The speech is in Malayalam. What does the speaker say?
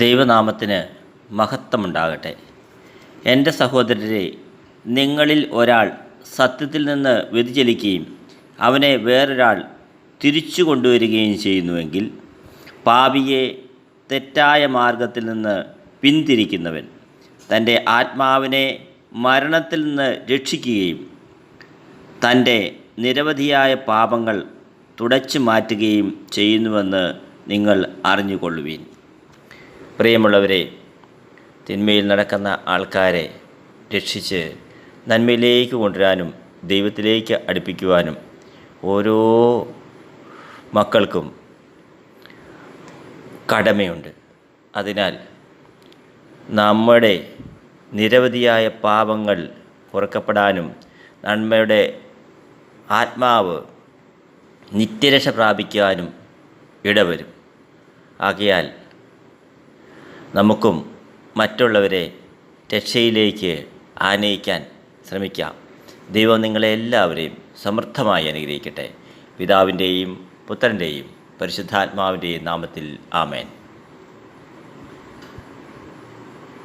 ദൈവനാമത്തിന് മഹത്വമുണ്ടാകട്ടെ. എന്റെ സഹോദരരെ നിങ്ങളിൽ ഒരാൾ സത്യത്തിൽ നിന്ന് വ്യതിചലിക്കുകയും അവനെ വേറൊരാൾ തിരിച്ചു കൊണ്ടുവരികയും ചെയ്യുന്നുവെങ്കിൽ പാപിയെ തെറ്റായ മാർഗത്തിൽ നിന്ന് പിന്തിരിക്കുന്നവൻ തന്റെ ആത്മാവിനെ മരണത്തിൽ നിന്ന് രക്ഷിക്കുകയും തന്റെ നിരവധിയായ പാപങ്ങൾ തുടച്ചു മാറ്റുകയും ചെയ്യുന്നുവെന്ന് നിങ്ങൾ അറിഞ്ഞുകൊള്ളുവീൻ. പ്രിയമുള്ളവരെ തിന്മയിൽ നടക്കുന്ന ആൾക്കാരെ രക്ഷിച്ച് നന്മയിലേക്ക് കൊണ്ടുവരാനും ദൈവത്തിലേക്ക് അടുപ്പിക്കുവാനും ഓരോ മക്കൾക്കും കടമയുണ്ട്. അതിനാൽ നമ്മുടെ നിരവധിയായ പാപങ്ങൾ കുറക്കപ്പെടാനും നന്മയുടെ ആത്മാവ് നിത്യരക്ഷ പ്രാപിക്കാനും ഇടവരും. ആകയാൽ നമുക്കും മറ്റുള്ളവരെ രക്ഷയിലേക്ക് ആനയിക്കാൻ ശ്രമിക്കാം. ദൈവം നിങ്ങളെ എല്ലാവരെയും സമൃദ്ധമായി അനുഗ്രഹിക്കട്ടെ. പിതാവിന്റെയും പുത്രന്റെയും പരിശുദ്ധാത്മാവിന്റെയും നാമത്തിൽ ആമേൻ.